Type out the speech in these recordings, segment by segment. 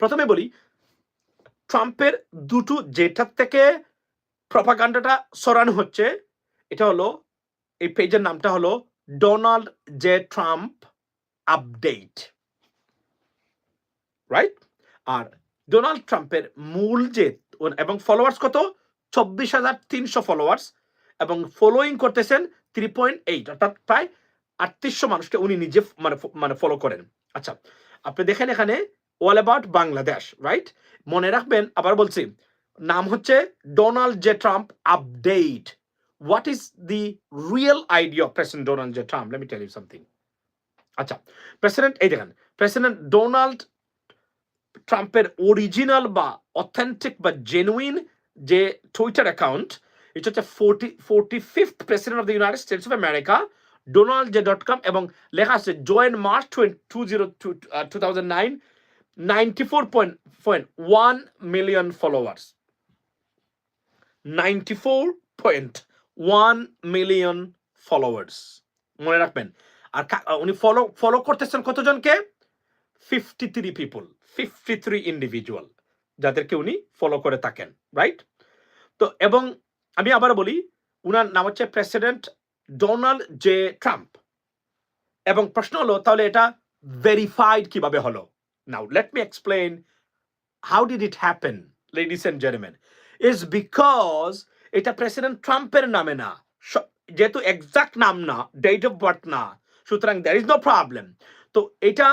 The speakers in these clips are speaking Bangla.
প্রথমে বলি, ট্রাম্পের দুটো যেটার থেকে প্রপাগান্ডাটা সরানো হচ্ছে। এটা হলো, এই পেজের নামটা হলো Donald J Trump update. Right? আর ডোনাল্ড ট্রাম্পের মূল যে, এবং ফলোয়ার্স কত? চব্বিশ হাজার তিনশো ফলোয়ার্স, এবং ফলোয়িং করতেছেন থ্রি পয়েন্ট এইট, অর্থাৎ প্রায় আটত্রিশশো মানুষকে উনি নিজে মানে মানে ফলো করেন। আচ্ছা আপনি দেখেন এখানে অল অ্যাবাউট বাংলাদেশ রাইট মনে রাখবেন, আবার বলছি, নাম হচ্ছে Donald J Trump update what is the real idea of president Donald J Trump let me tell you something আচ্ছা প্রেসিডেন্ট এই দেখেন প্রেসিডেন্ট ডোনাল্ড ট্রাম্পের অরিজিনাল বা অথেন্টিক বা জেনুইন যে টুইটার অ্যাকাউন্ট এটা হচ্ছে forty forty fifth president of the United States of America Donald J dot com এবং লেখা আছে join March two zero two two thousand nine ninety four point point one million followers ninety four point one million followers মনে রাখবেন। আর উনি ফলো ফলো করতেছেন কতজনকে? Fifty three people fifty three individual যাদেরকে উনি ফলো করে থাকেন রাইট তো এবং আমি আবার বলি, উনার নাম হচ্ছে প্রেসিডেন্ট ডোনাল্ড জে ট্রাম্প এবং প্রশ্ন হলো, তাহলে এটা ভেরিফাইড কীভাবে হলো? Now let me explain how did it happen ladies and gentleman is because এটা প্রেসিডেন্ট ট্রাম্পের নামে না। যেহেতু এক্সাক্ট নাম না ডেট অফ বার্থ না, সুতরাং দ্যার ইজ নো প্রবলেম তো এটা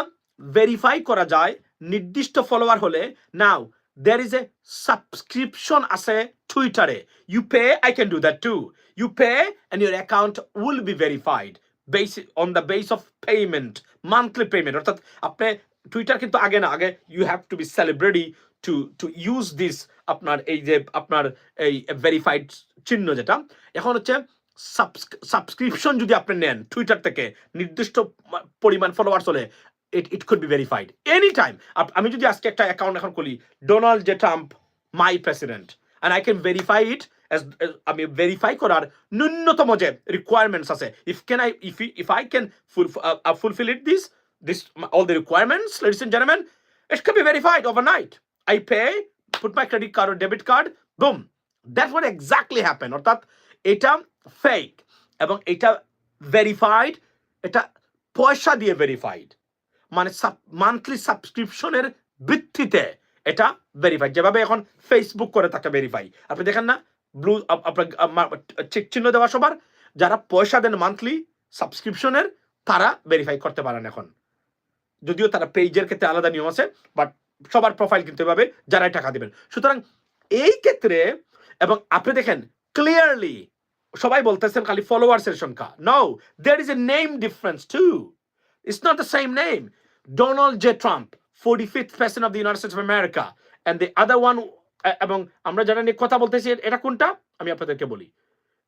ভেরিফাই করা যায়, নির্দিষ্ট ফলোয়ার হলে। নাও there is a subscription আছে টুইটারে you pay, i can do that too you pay and your account will be verified based, on the base of payment, monthly payment অর্থাৎ আপনি টুইটার কিন্তু আগে না, আগে you have to be celebrity to to use this আপনার এই যে, আপনার এই ভেরিফাইড চিহ্ন যেটা, এখন হচ্ছে সাবস্ক্রিপশন যদি আপনি নেন টুইটার থেকে, নির্দিষ্ট পরিমাণ ফলোয়ার্স হলে it it could be verified any time আমি যদি আজকে একটা অ্যাকাউন্ট এখন খুলি Donald J Trump my president and I can verify it আমি ভেরিফাই করার ন্যূনতম যে রিকোয়ারমেন্টস আছে if can I if if I can fulfil it this this all the requirements ladies and gentleman it can be verified overnight. I pay, put my credit card or debit card, boom. That's what exactly happened. অর্থাৎ এটা ফেক এবং এটা ভেরিফাইড এটা পয়সা দিয়ে ভেরিফাইড মানে মান্থলি সাবস্ক্রিপশনের ভিত্তিতে এটা ভেরিফাইড যেভাবে এখন ফেসবুক করে তাকে ভেরিফাই আপনি দেখেন না ব্লু আপনার চিহ্ন দেওয়া সবার যারা পয়সা দেন মান্থলি সাবস্ক্রিপশনের তারা ভেরিফাই করতে পারেন এখন যদিও তারা পেজের ক্ষেত্রে আলাদা নিয়ম আছে বাট সবার প্রোফাইল কিনতে হবে যারাই টাকা দিবেন। সুতরাং এই ক্ষেত্রে, এবং আপনি দেখেন ক্লিয়ারলি সবাই বলতেছেন খালি ফলোয়ার্সের সংখ্যা। No there is a name difference too it's not the same name Donald J Trump forty fifth president of the United States of America and the other one এবং আমরা যারা নিয়ে কথা বলতেছি এটা কোনটা? আমি আপনাদেরকে বলি।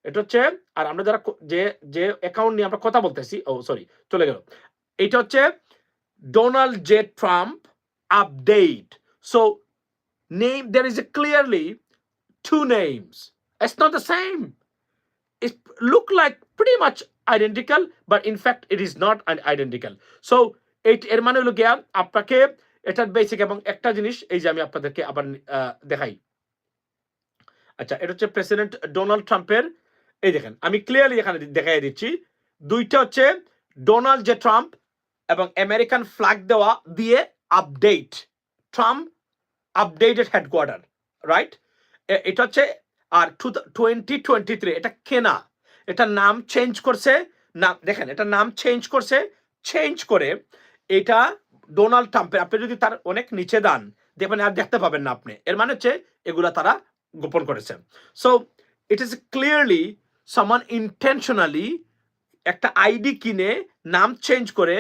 এটা হচ্ছে, আর আমরা যারা যে যে অ্যাকাউন্ট নিয়ে আমরা কথা বলতেছি, ও সরি চলে গেল। এটা হচ্ছে Donald J. Trump update. So, name there is a clearly two names. It's not the same. It look like pretty much identical, but in fact it is not an identical. So, it এর মানে হলো গিয়া আপনাকে এটার বেসিক এবং একটা জিনিস এই যে আমি আপনাদেরকে আবার দেখাই আচ্ছা এটা হচ্ছে প্রেসিডেন্ট ডোনাল্ড ট্রাম্পের এই দেখেন আমি ক্লিয়ারলি এখানে দেখাই দিচ্ছি দুইটা হচ্ছে ডোনাল্ড জে ট্রাম্প এবং আমেরিকান ফ্ল্যাগ দেওয়া দিয়ে update Trump updated headquarter right এটা হচ্ছে, আর টু টোয়েন্টি টোয়েন্টি থ্রি এটা কেনা। এটা নাম চেঞ্জ করছে, নাম, দেখেন, এটা নাম চেঞ্জ করছে চেঞ্জ করে এটা ডোনাল্ড ট্রাম্পের আপনি যদি তার অনেক নিচে দান, দেখবেন আর দেখতে পাবেন না আপনি। এর মানে হচ্ছে, এগুলা তারা গোপন করেছে। So it is clearly someone intentionally একটা আইডি কিনে নাম চেঞ্জ করে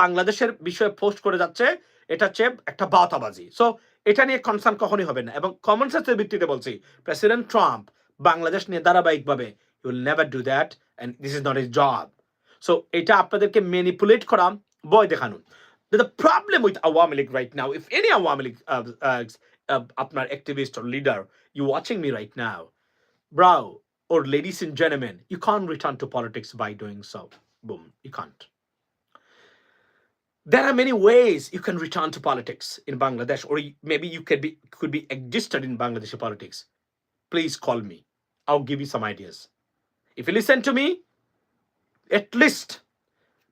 বাংলাদেশের বিষয়ে পোস্ট করে যাচ্ছে, এটা হচ্ছে একটা বাতাবাজি। সো এটা নিয়ে কনসার্ন কখনই হবে না। এবং কমন সেন্সের ভিত্তিতে বলছি প্রেসিডেন্ট ট্রাম্প বাংলাদেশ নিয়ে ধারাবাহিকভাবে you will never do that and this is not is job so এটা আপনাদেরকে মেনিপুলেট করা বই দেখানো। The problem with Awami League right now if any Awami League আপনার activist or leader you watching me right now bro or ladies and জেনেমেন you can return to politics by doing so boom you can't there are many ways you can return to politics in Bangladesh, or maybe you could be could be existed in Bangladeshi politics. Please call me. I'll give you some ideas. If you listen to me, at least,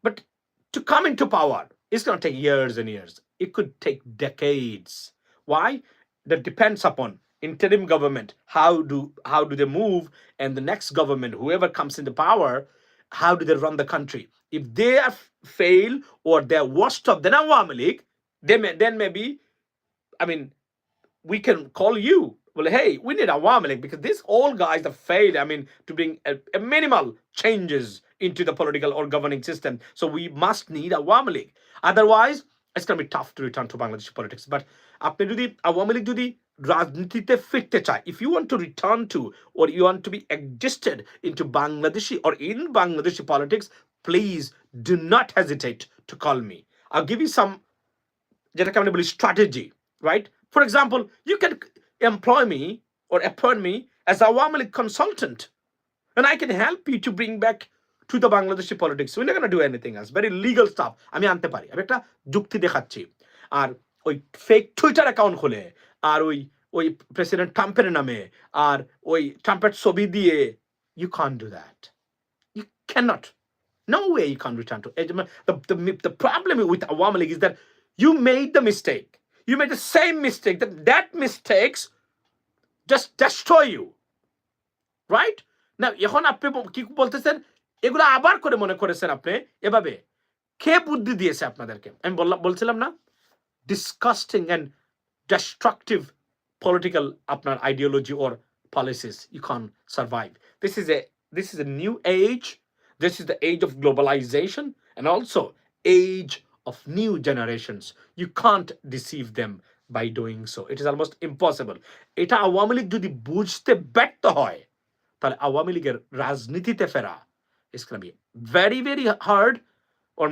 but to come into power, it's going to take years and years. It could take decades. Why? That depends upon interim government. How do how do they move, and the next government, whoever comes into power, how do they run the country? If they are fail or they're worst of the Awami League, they may, then maybe, I mean, we can call you. Well, hey, we need a League because these all guys have failed. I mean, to bring a, a minimal changes into the political or governing system. So we must need a League. Otherwise, it's going to be tough to return to Bangladeshi politics. But আপনি যদি আওয়ামী লীগ যদি রাজনীতিতে ফিরতে চায় if you want to return to or you want to be adjusted into Bangladeshi or in Bangladeshi politics, please do not hesitate to call me. I'll give you some যেটাকে আমরা বলি strategy, right? For example, you can employ me or appoint me as a Awami League consultant and I can help you to bring back to the Bangladeshi politics. We're not going to do anything else. Very legal stuff. আমি আনতে পারি আমি একটা যুক্তি দেখাচ্ছি আর ওই ফেক টুইটার অ্যাকাউন্ট খুলে আর ওই ওই প্রেসিডেন্ট ট্রাম্পের নামে আর ওই ট্রাম্পের ছবি দিয়ে you can do that you cannot No way you can return to Ejman. The, the, the problem with Awami League is that you made the mistake. You made the same mistake. That that mistakes just destroy you. Right? Now, এখন আপনি ব- কি বলতেছেন এগুলো আবার করে মনে করেছেন আপনি এভাবে কে বুদ্ধি দিয়েছে আপনাদেরকে আমি বললাম বলছিলাম না ডিসকাস্টিং অ্যান্ড destructive political আপনার ideology or policies you can't survive this is a this is a new age this is the age of globalization and also age of new generations you can't deceive them by doing so it is almost impossible এটা আওয়ামী লীগ যদি বুঝতে ব্যর্থ হয় তাহলে আওয়ামী লীগের রাজনীতিতে ফেরা is going to be very very hard or